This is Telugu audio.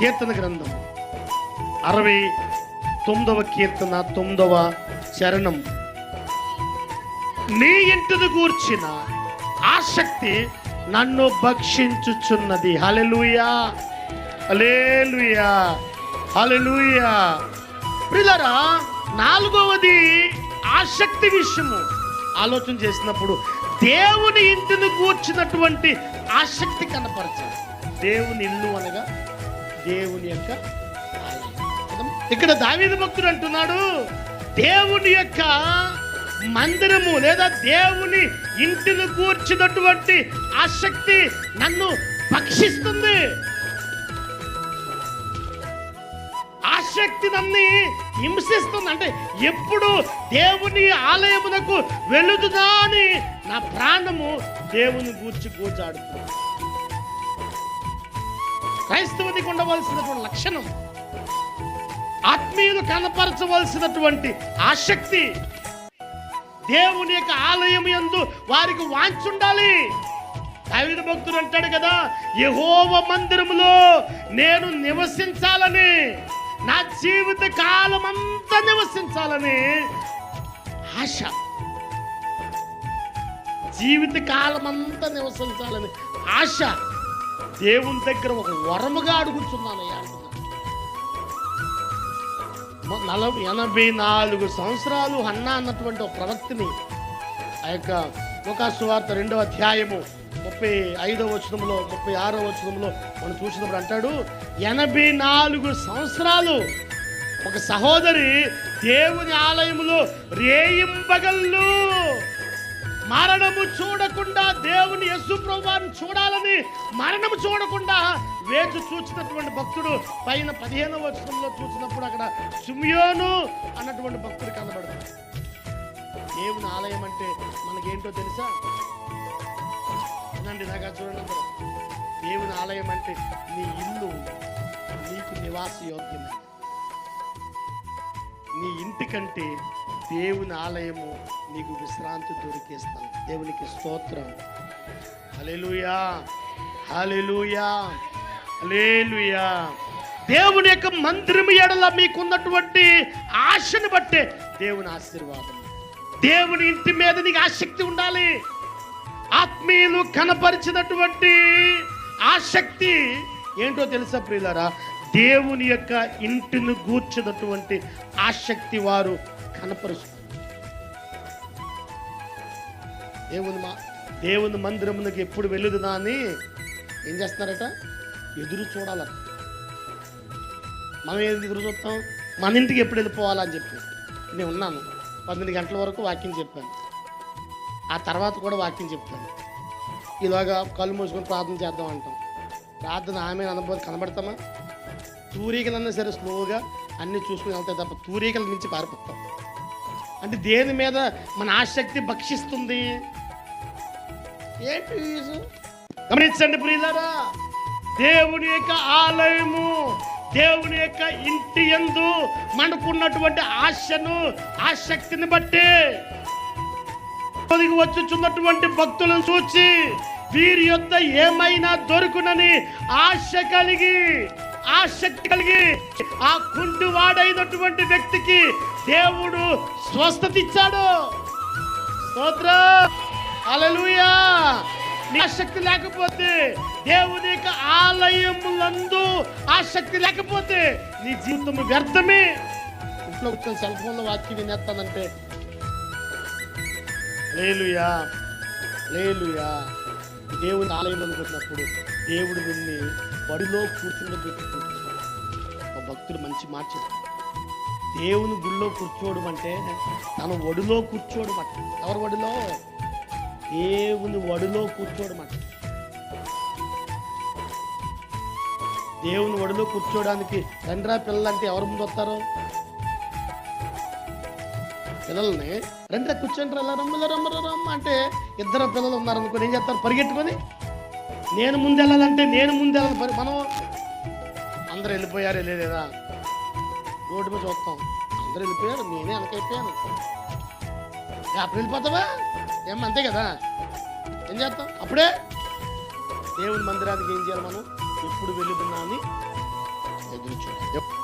కీర్తన గ్రంథం. అరవై తొమ్మిదవ కీర్తన తొమ్మిదవ చరణం. నీ ఇంటిని గూర్చిన ఆసక్తి నన్ను భక్షించుచున్నది. హలెలుయా హలేలుయా హలెలుయా ప్రిలరా నాలుగవది ఆసక్తి విషయము. ఆలోచన చేసినప్పుడు దేవుని ఇంటిని కూర్చున్నటువంటి ఆసక్తి కనపరచాలి. దేవుని ఇల్లు అనగా దేవుని యొక్క ఇక్కడ దావీదు భక్తుడు అంటున్నాడు దేవుని యొక్క మందిరము లేదా దేవుని ఇంటిని కూర్చున్నటువంటి ఆసక్తి నన్ను భక్షిస్తుంది. ఆసక్తి నన్ను హింసిస్తుంది. అంటే ఎప్పుడు దేవుని ఆలయమునకు వెళుతుందా అని నా ప్రాణము దేవుని గూర్చి కూర్చాడుతుంది క్రైస్తవునికి ఉండవలసినటువంటి లక్షణం ఆత్మీయులు కనపరచవలసినటువంటి ఆసక్తి దేవుని యొక్క ఆలయం యందు వారికి వాంచుండాలి దావీదు భక్తుడు అంటాడు కదా యహోవ మందిరములో నేను నివసించాలని నా జీవిత కాలం అంతా నివసించాలని ఆశ. జీవిత కాలం అంతా నివసించాలని ఆశ. దేవుని దగ్గర ఒక వరముగా అడుగుతున్నానయ్యా అంటున్నాడు. నలభై ఎనభై నాలుగు సంవత్సరాలు అన్నా అన్నటువంటి ఒక ప్రవక్తిని ఆ యొక్క లోకాసువార్త రెండవ అధ్యాయము ముప్పై ఐదవ వచనంలో ముప్పై ఆరో వచనంలో మనం చూసినప్పుడు అంటాడు ఎనభై నాలుగు సంవత్సరాలు ఒక సహోదరి దేవుని ఆలయములో రేయింబగళ్ళు మరణము చూడకుండా దేవుని యస్సు ప్రభువారిని చూడాలని మరణము చూడకుండా వేచి చూసినటువంటి భక్తుడు పైన పదిహేనవ వచనంలో చూసినప్పుడు అక్కడ సుమియోను అన్నటువంటి భక్తుడు కనబడుతుంది దేవుని ఆలయం అంటే మనకేంటో తెలుసా? వినండి నాగా చూడండి దేవుని ఆలయం అంటే నీ ఇల్లు నీకు నివాస యోగ్యమైన నీ ఇంటికంటే దేవుని ఆలయము నీకు విశ్రాంతి దొరికేస్తాను. దేవునికి స్తోత్రం. హల్లెలూయా హల్లెలూయా హలేలుయా దేవుని యొక్క మందిరం ఎడల మీకున్నటువంటి ఆశను బట్టే దేవుని ఆశీర్వాదం. దేవుని ఇంటి మీద నీకు ఆసక్తి ఉండాలి. ఆత్మీయులు కనపరిచినటువంటి ఆసక్తి ఏంటో తెలుసా ప్రియులారా? దేవుని యొక్క ఇంటిని గూర్చినటువంటి ఆసక్తి వారు కనపరుస్తారు దేవుని మా దేవుని మందిరమునకు ఎప్పుడు వెళ్ళుదునా అని ఏం చేస్తున్నారట ఎదురు చూడాలట. మనం ఏది ఎదురు చూస్తాం? మన ఇంటికి ఎప్పుడు వెళ్ళిపోవాలని చెప్పి నేను ఉన్నాను. పన్నెండు గంటల వరకు వాక్యం చెప్పాను. ఆ తర్వాత కూడా వాక్యం చెప్తాను. ఇలాగా కళ్ళు మూసుకొని ప్రార్థన చేద్దాం అంటాం. ప్రార్థన ఆమె అనుభవం కనబడతామా? తూరీకలన్నా సరే స్లోగా అన్నీ చూసుకుని వెళ్తాయి తప్ప తూరీకల నుంచి పారిపోతాం. అంటే దేని మీద మన ఆసక్తి భక్షిస్తుంది? ఏంటి గమనించండి ప్రియులారా దేవుని యొక్క ఆలయము దేవుని యొక్క ఇంటి ఎందు మనకున్నటువంటి ఆశను ఆసక్తిని బట్టి వచ్చుచున్నటువంటి భక్తులను చూచి వీరి యొక్క ఏమైనా దొరుకునని ఆశ కలిగి ఆసక్తి కలిగి ఆ కుంటి వాడైనటువంటి వ్యక్తికి దేవుడు స్వస్థత ఇచ్చాడు స్తోత్రం. హల్లెలూయా. నీ ఆసక్తి లేకపోతే దేవుని యొక్క ఆలయములందు ఆసక్తి లేకపోతే నీ జీవితం వ్యర్థమే. ఇంట్లో కూర్చొని సెల్ ఫోన్లో వాక్యం వినేస్తానంటే. లేలుయా లేలుయా దేవుని ఆలయం అనుకున్నప్పుడు దేవుడు నిన్ను బడిలో కూర్చుని ఒక భక్తుడు మంచి మాట దేవుని గుళ్ళో కూర్చోవడం అంటే తన ఒడిలో కూర్చోవడం అట. ఎవరి ఒడిలో? దేవుని ఒడిలో కూర్చోవడం అట. దేవుని ఒడిలో కూర్చోవడానికి తండ్రా పిల్లలంటే ఎవరు ముందు వస్తారు? పిల్లల్ని రండి కూర్చొని రమ్మ రమ్మ రమ్మ అంటే ఇద్దరు పిల్లలు ఉన్నారు ఏం చేస్తారు? పరిగెట్టుకొని నేను ముందు వెళ్ళాలంటే నేను ముందు వెళ్ళాలి పరి- మనం అందరు వెళ్ళిపోయారు వెళ్ళలేదా రోడ్డు మీద చూస్తాం. అందరు వెళ్ళిపోయారు నేనే వెనకైపోయాను అప్పుడు వెళ్ళిపోతావా? ఏం అంతే కదా? ఏం చేస్తాం? అప్పుడే దేవుని మందిరానికి ఏం చేయాలి మనం? ఎప్పుడు వెళ్తున్నామని ఎదురు చూడాలి.